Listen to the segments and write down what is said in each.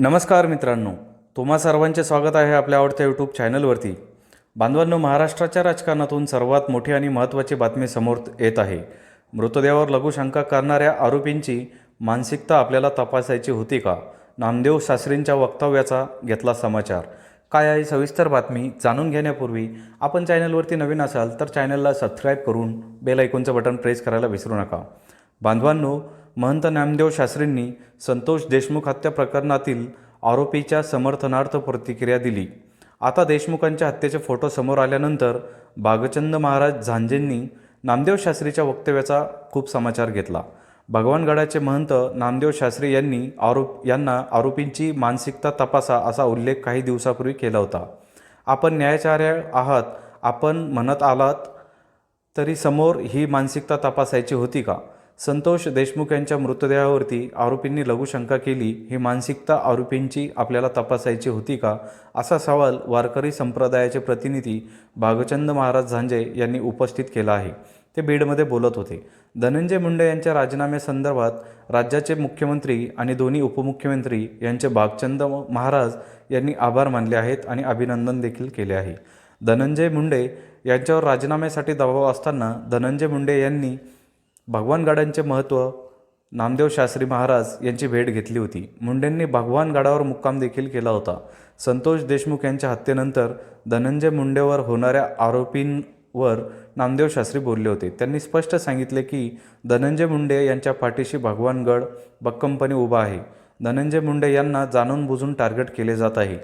नमस्कार मित्रांनो तुम्हा सर्वांचे स्वागत आहे आपल्या आवडत्या यूट्यूब चॅनलवरती बांधवांनो महाराष्ट्राच्या राजकारणातून सर्वात मोठी आणि महत्त्वाची बातमी समोर येत आहे. मृतदेहावर लघुशंका करणाऱ्या आरोपींची मानसिकता आपल्याला तपासायची होती का? नामदेव शास्त्रींच्या वक्तव्याचा घेतला समाचार. काय आहे सविस्तर बातमी जाणून घेण्यापूर्वी आपण चॅनलवरती नवीन असाल तर चॅनलला सबस्क्राईब करून बेल ऐकूनचं बटन प्रेस करायला विसरू नका. बांधवांनो महंत नामदेव शास्त्रींनी संतोष देशमुख हत्या प्रकरणातील आरोपीच्या समर्थनार्थ प्रतिक्रिया दिली. आता देशमुखांच्या हत्येचे फोटो समोर आल्यानंतर भागचंद महाराज झांजेंनी नामदेव शास्त्रीच्या वक्तव्याचा खूप समाचार घेतला. भगवानगडाचे महंत नामदेव शास्त्री यांनी आरोप यांना आरोपींची मानसिकता तपासा असा उल्लेख काही दिवसापूर्वी केला होता. आपण न्यायाचार्य आहात आपण म्हणत आलात तरी समोर ही मानसिकता तपासायची होती का? संतोष देशमुख यांच्या मृतदेहावरती आरोपींनी लघुशंका केली ही मानसिकता आरोपींची आपल्याला तपासायची होती का? असा सवाल वारकरी संप्रदायाचे प्रतिनिधी भागचंद महाराज झांजे यांनी उपस्थित केला आहे. ते बीडमध्ये बोलत होते. धनंजय मुंडे यांच्या राजीनाम्यासंदर्भात राज्याचे मुख्यमंत्री आणि दोन्ही उपमुख्यमंत्री यांचे भागचंद महाराज यांनी आभार मानले आहेत आणि अभिनंदन देखील केले आहे. धनंजय मुंडे यांच्यावर राजीनाम्यासाठी दबाव असताना धनंजय मुंडे यांनी भगवान गाड्यांचे महत्त्व नामदेव शास्त्री महाराज यांची भेट घेतली होती. मुंडेंनी भगवान गडावर मुक्काम देखील केला होता. संतोष देशमुख यांच्या हत्येनंतर धनंजय मुंडेवर होणाऱ्या आरोपींवर नामदेव शास्त्री बोलले होते. त्यांनी स्पष्ट सांगितले की धनंजय मुंडे यांच्या पाठीशी भगवानगड भक्कमपणे उभा आहे. धनंजय मुंडे यांना जाणून बुजून टार्गेट केले जात आहे.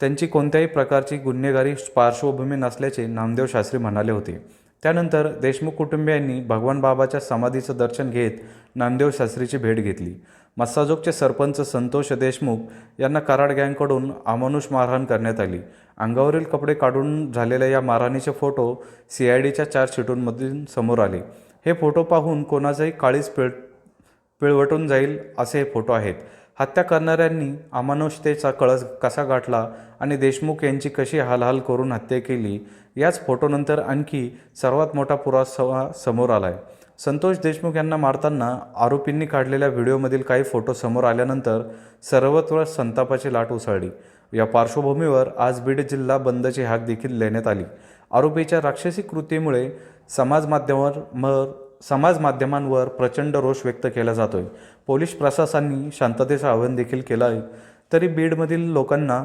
त्यांची कोणत्याही प्रकारची गुन्हेगारी पार्श्वभूमी नसल्याचे नामदेव शास्त्री म्हणाले होते. त्यानंतर देशमुख कुटुंबियांनी भगवान बाबाच्या समाधीचं दर्शन घेत नामदेव शास्त्रीची भेट घेतली. मस्साजोगचे सरपंच संतोष देशमुख यांना कराड गँगकडून अमानुष मारहाण करण्यात आली. अंगावरील कपडे काढून झालेल्या या मारहाणीचे फोटो सी आय डीच्या चार शीटूंमधून समोर आले. हे फोटो पाहून कोणाचाही काळीच पिळ पिळवटून जाईल असे हे फोटो आहेत. हत्या करणाऱ्यांनी अमानुषतेचा कळस कसा गाठला आणि देशमुख यांची कशी हालहाल करून हत्या केली याच फोटोनंतर आणखी सर्वात मोठा पुरावा समोर आला आहे संतोष देशमुख यांना मारताना आरोपींनी काढलेल्या व्हिडिओमधील काही फोटो समोर आल्यानंतर सर्वत्र संतापाची लाट उसळली. या पार्श्वभूमीवर आज बीड जिल्हा बंदची हाक देखील देण्यात आली. आरोपीच्या राक्षसी कृतीमुळे समाज माध्यमावर मर समाज माध्यमांवर प्रचंड रोष व्यक्त केला जातोय. पोलीस प्रशासनाने शांततेचं आवाहन देखील केलं आहे. तरी बीडमधील लोकांना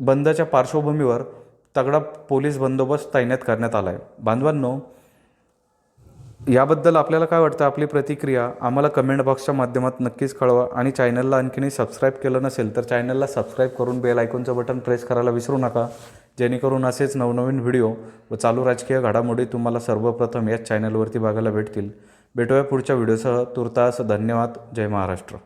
बंदच्या पार्श्वभूमीवर तगडा पोलीस बंदोबस्त तैनात करण्यात आला आहे बांधवांनो याबद्दल आपल्याला काय वाटतं? आपली प्रतिक्रिया आम्हाला कमेंट बॉक्सच्या माध्यमात नक्कीच कळवा आणि चॅनलला आणखीनही सबस्क्राईब केलं नसेल तर चॅनलला सबस्क्राईब करून बेल आयकॉनचं बटन प्रेस करायला विसरू नका. जेणेकरून असेच नवनवीन व्हिडिओ व चालू राजकीय घडामोडी तुम्हाला सर्वप्रथम याच चॅनलवरती बघायला भेटतील. भेटूया पुढच्या व्हिडिओसह. तुर्तास धन्यवाद. जय महाराष्ट्र.